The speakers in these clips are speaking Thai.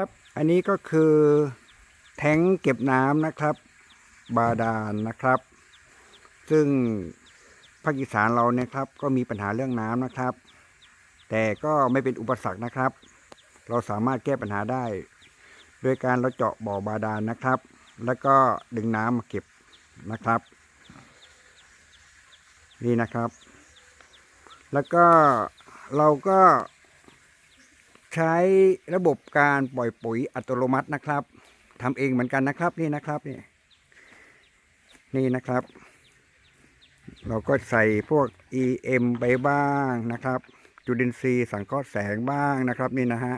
ครับอันนี้ก็คือแท้งเก็บน้ำนะครับ บาดาลนะครับ ซึ่งภาคอีสานเราเนี่ยครับ ก็มีปัญหาเรื่องน้ำนะครับ แต่ก็ไม่เป็นอุปสรรคนะครับ เราสามารถแก้ปัญหาได้ โดยการเราเจาะบ่อบาดาลนะครับ แล้วก็ดึงน้ำมาเก็บนะครับ นี่นะครับ แล้วก็เราก็ ใช้ระบบการปล่อยปุ๋ยอัตโนมัตินะครับทำเองเหมือนกันนะครับนี่นะครับนี่นี่นะครับ เราก็ใส่พวก EM ไปบ้างนะครับ จุลินทรีย์สังเคราะห์แสงบ้างนะครับนี่นะฮะ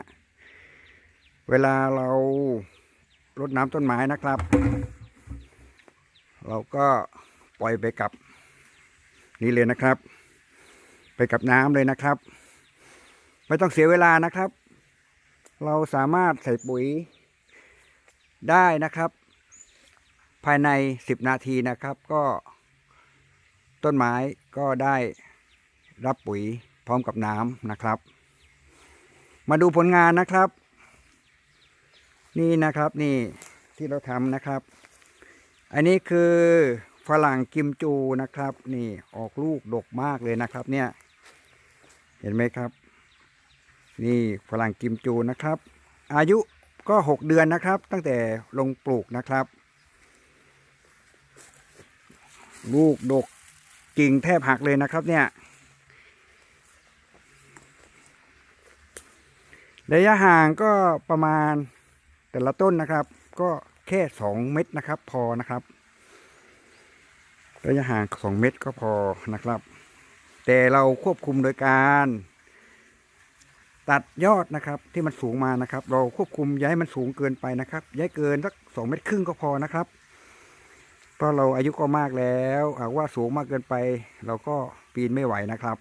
เวลาเรารดน้ำต้นไม้นะครับ เราก็ปล่อยไปกับนี่เลยนะครับ ไปกับน้ำเลยนะครับ ไม่ต้องเสียเวลานะครับ เราสามารถใส่ปุ๋ยได้นะครับ ภายใน 10 นาทีนะครับ ก็ต้นไม้ก็ได้รับปุ๋ยพร้อมกับน้ำนะครับ มาดูผลงานนะครับ นี่นะครับนี่ที่เราทำนะครับ อันนี้คือฝรั่งกิมจูนะครับ นี่ออกลูกดกมากเลยนะครับ เนี่ย เห็นไหมครับ นี่ฝรั่งกิมจูนะครับ อายุก็หกเดือนนะครับ ตั้งแต่ลงปลูกนะครับ ลูกดกกิ่งแทบหักเลยนะครับเนี่ยระยะห่างก็ประมาณแต่ละต้นนะครับ ก็แค่สองเม็ดนะครับ พอนะครับ ระยะห่างสองเมตรก็พอนะครับ แต่เราควบคุมโดยการ ตัดยอดนะครับที่มันสูงมานะครับ เราควบคุมย้ายมันสูงเกินไปนะครับ ย้ายเกินสักสองเมตรครึ่งก็พอนะครับ เพราะเราอายุก็มากแล้วหากว่าสูงมากเกินไป เราก็ปีนไม่ไหวนะครับ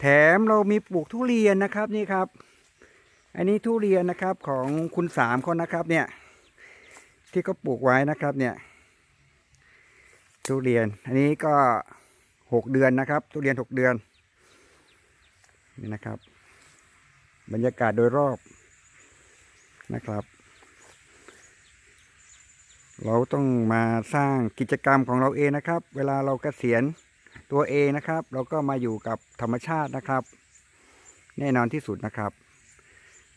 แถมเรามีปลูกทุเรียนนะครับนี่ครับ อันนี้ทุเรียนนะครับของคุณสามคนนะครับเนี่ย ที่เขาปลูกไว้นะครับเนี่ย ทุเรียน อันนี้ก็หกเดือนนะครับ ทุเรียนหกเดือน นี่นะครับ บรรยากาศโดยรอบนะครับ เราต้องมาสร้างกิจกรรมของเราเองนะครับ เวลาเราเกษียณตัวเองนะครับ เราก็มาอยู่กับธรรมชาตินะครับ แน่นอนที่สุดนะครับ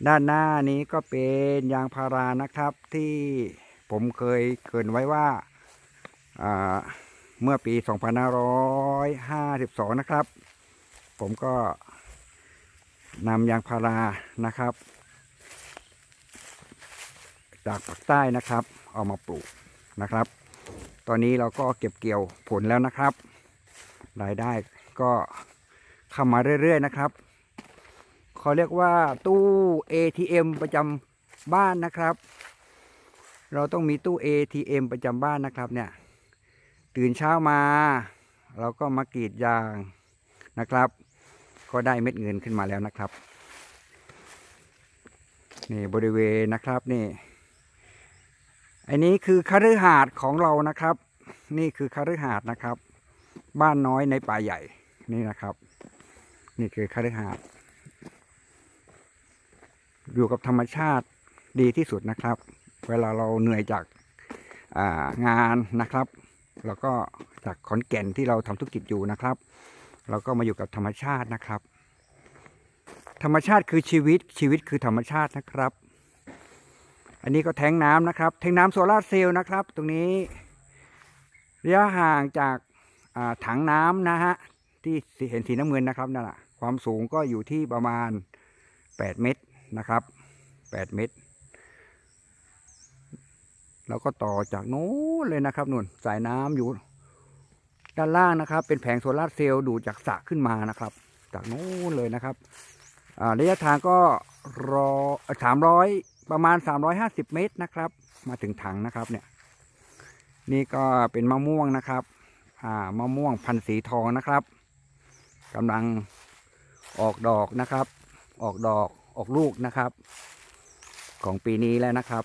ด้านหน้านี้ก็เป็นยางพารานะครับ ที่ผมเคยเกินไว้ว่าอ่าเมื่อปี 2552 นะครับ ผมก็ นำยางพารานะครับ จากปากใต้นะครับ เอามาปลูกนะครับ ตอนนี้เราก็เก็บเกี่ยวผลแล้วนะครับ รายได้ก็เข้ามาเรื่อยๆนะครับเขาเรียกว่าตู้ ATM ประจำบ้านนะครับ เราต้องมีตู้ ATM ประจำบ้านนะครับเนี่ยตื่นเช้ามา เราก็มากรีดยางนะครับ ก็ได้เม็ดเงินขึ้นมาแล้วนะครับ นี่บริเวณนะครับนี่ อันนี้คือคฤหาสน์ของเรานะครับ นี่คือคฤหาสน์นะครับ บ้านน้อยในป่าใหญ่นี่นะครับ นี่คือคฤหาสน์อยู่กับธรรมชาติดีที่สุดนะครับ เวลาเราเหนื่อยจากางานนะครับ แล้วก็จากขอนแก่นที่เราทำธุรกิจอยู่นะครับ เราก็มาอยู่กับธรรมชาตินะครับ ธรรมชาติคือชีวิตชีวิตคือธรรมชาตินะครับ อันนี้ก็แทงน้ำนะครับ แทงน้ำโซลาร์เซลล์นะครับ ตรงนี้ระยะห่างจากาถังน้ำนะฮะที่เห็นสีน้ำเงินนะครับนั่นแหละความสูงก็อยู่ที่ประมาณ 8 เมตรนะครับ 8 เมตร แล้วก็ต่อจากโน้นเลยนะครับนุ่นสายน้ำอยู่ ด้านล่างนะครับ เป็นแผงโซลาร์เซลล์ดูจากสระขึ้นมานะครับ จากโน้นเลยนะครับระยะทางก็รอสามร้อยประมาณ350เมตรนะครับ มาถึงถังนะครับเนี่ย นี่ก็เป็นมะม่วงนะครับมะม่วงพันธุ์สีทองนะครับกำลังออกดอกนะครับ ออกดอกออกลูกนะครับ ของปีนี้แล้วนะครับ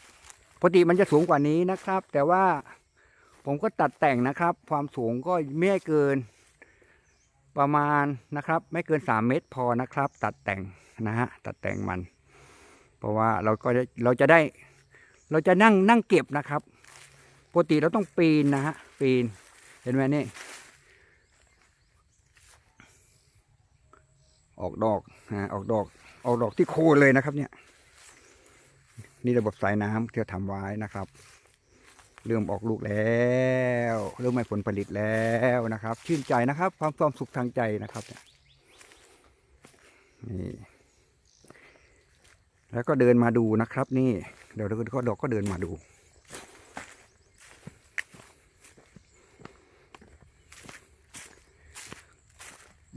ปกติมันจะสูงกว่านี้นะครับ แต่ว่า ผมก็ตัดแต่งนะครับ ความสูงก็ไม่ให้เกิน ประมาณนะครับ ไม่เกิน 3 เมตรพอนะครับ ตัดแต่งนะฮะตัดแต่งมัน เพราะว่าเราก็จะเราจะได้ เราจะนั่งนั่งเก็บนะครับปกติเราต้องปีนนะฮะปีนเห็นไหมนี่ออกดอกนะออกดอกออกดอกที่โคนเลยนะครับเนี่ย นี่ระบบสายน้ำที่เราทำไว้นะครับ เริ่มออกลูกแล้วเริ่มให้ผลผลิตแล้วนะครับ ชื่นใจนะครับ ความความสุขทางใจนะครับนี่ยนี่แล้วก็เดินมาดูนะครับ นี่ เดี๋ยวเราก็ดอกก็เดินมาดู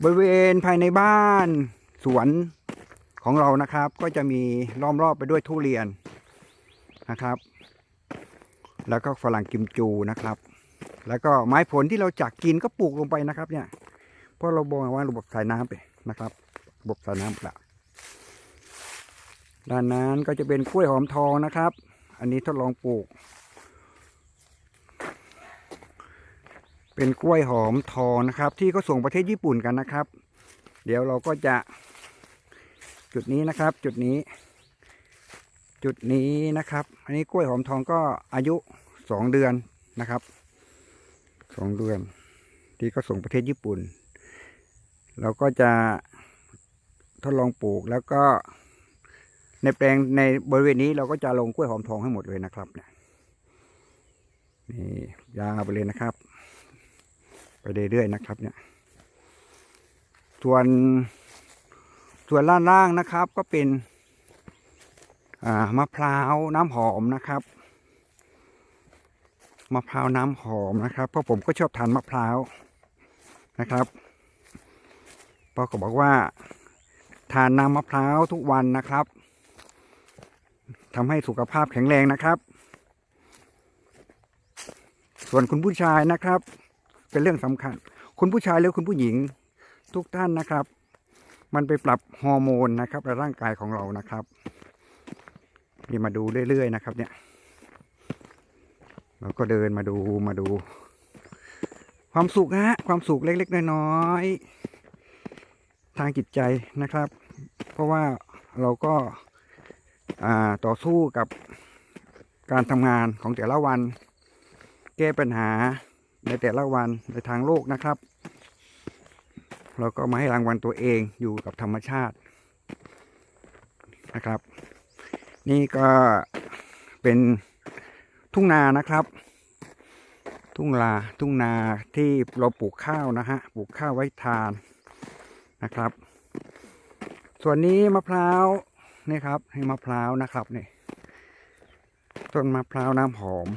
บริเวณภายในบ้านสวนของเรานะครับ ก็จะมีล้อมรอบไปด้วยทุเรียนนะครับ แล้วก็ฝรั่งกิมจูนะครับ แล้วก็ไม้ผลที่เราจักกินก็ปลูกลงไปนะครับ เนี่ย เพราะเราบอกว่าระบบสายน้ำไปนะครับระบบสายน้ำละด้านนั้นก็จะเป็นกล้วยหอมทองนะครับ อันนี้ทดลองปลูก เป็นกล้วยหอมทองนะครับ ที่เขาส่งประเทศญี่ปุ่นกันนะครับ เดี๋ยวเราก็จะจุดนี้นะครับ จุดนี้ จุดนี้นะครับ อันนี้กล้วยหอมทองก็อายุสองเดือนนะครับสองเดือน ที่เขาส่งประเทศญี่ปุ่น เราก็จะทดลองปลูกแล้วก็ ในแปลงในบริเวณนี้เราก็จะลงกล้วยหอมทองให้หมดเลยนะครับเนี่ยนี่ยาวไปเลยนะครับ ไปเรื่อยๆนะครับ เนี่ย ส่วนส่วนล่างๆนะครับ ก็เป็น มะพร้าวน้ำหอมนะครับมะพร้าวน้ำหอมนะครับ เพราะผมก็ชอบทานมะพร้าวนะครับพ่อก็บอกว่า ทานน้ำมะพร้าวทุกวันนะครับทำให้สุขภาพแข็งแรงนะครับ ส่วนคุณผู้ชายนะครับ เป็นเรื่องสำคัญ คุณผู้ชายหรือคุณผู้หญิงทุกท่านนะครับ มันไปปรับฮอร์โมนนะครับในร่างกายของเรานะครับ นี่มาดูเรื่อย ๆ นะครับ เนี่ยเราก็เดินมาดูมาดู ความสุขนะฮะความสุขเล็ก ๆ น้อยๆทางจิตใจนะครับ เพราะว่าเราก็ต่อสู้กับการทำงานของแต่ละวัน แก้ปัญหาในแต่ละวันในทางโลกนะครับ เราก็มาให้รางวัลตัวเองอยู่กับธรรมชาตินะครับ นี่ก็เป็นทุ่งนานะครับ ทุ่งลาทุ่งนาที่เราปลูกข้าวนะฮะปลูกข้าวไว้ทานนะครับ ส่วนนี้มะพร้าวนี่ครับให้มะพร้าวนะครับนี่ต้นมะพร้าวน้ำหอม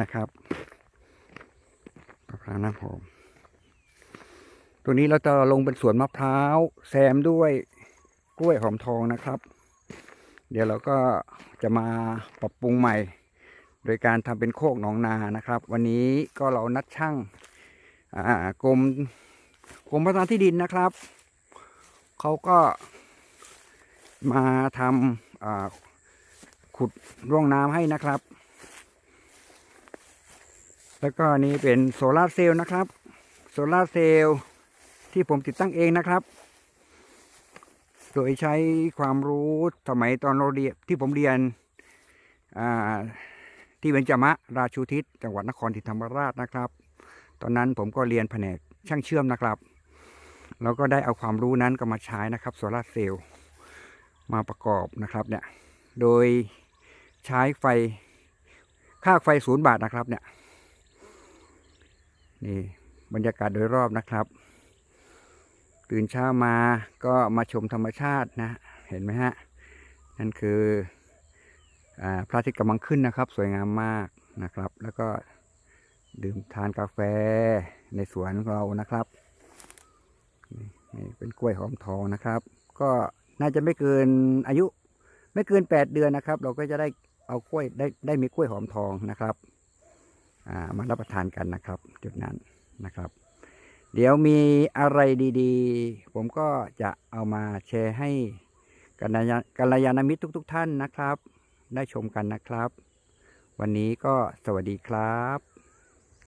นะครับมะพร้าวน้ำหอมตัวนี้เราจะลงเป็นสวนมะพร้าวแซมด้วยกล้วยหอมทองนะครับ เดี๋ยวเราก็จะมาปรับปรุงใหม่ โดยการทำเป็นโคกหนองนานะครับ วันนี้ก็เรานัดช่างกรมกรมพัฒนาที่ดินนะครับเขาก็มาทำขุดร่องน้ำให้นะครับ แล้วก็นี่เป็นโซลาร์เซลล์นะครับ โซลาร์เซลล์ที่ผมติดตั้งเองนะครับ โดยใช้ความรู้สมัยตอนเราเรียนที่ผมเรียนที่เบญจมะราชูทิศจังหวัดนครศรีธรรมราชนะครับ ตอนนั้นผมก็เรียนแผนกช่างเชื่อมนะครับ แล้วก็ได้เอาความรู้นั้นก็มาใช้นะครับโซลาร์เซลล์มาประกอบนะครับเนี่ยโดยใช้ไฟค่าไฟศูนย์บาทนะครับเนี่ยนี่บรรยากาศโดยรอบนะครับ ตื่นเช้ามาก็มาชมธรรมชาตินะ เห็นไหมฮะ นั่นคืออพระอาทิตย์กำลังขึ้นนะครับ สวยงามมากนะครับ แล้วก็ดื่มทานกาแฟในสวนของเรานะครับนี่เป็นกล้วยหอมทองนะครับ ก็น่าจะไม่เกินอายุไม่เกินแปดเดือนนะครับ เราก็จะได้เอากล้วยได้ได้มีกล้วยหอมทองนะครับมารับประทานกันนะครับ จุดนั้นนะครับ เดี๋ยวมีอะไรดีๆ ผมก็จะเอามาแชร์ให้กัลยากัลยาณมิตรทุก ๆ ท่านนะครับ ได้ชมกันนะครับ วันนี้ก็สวัสดีครับ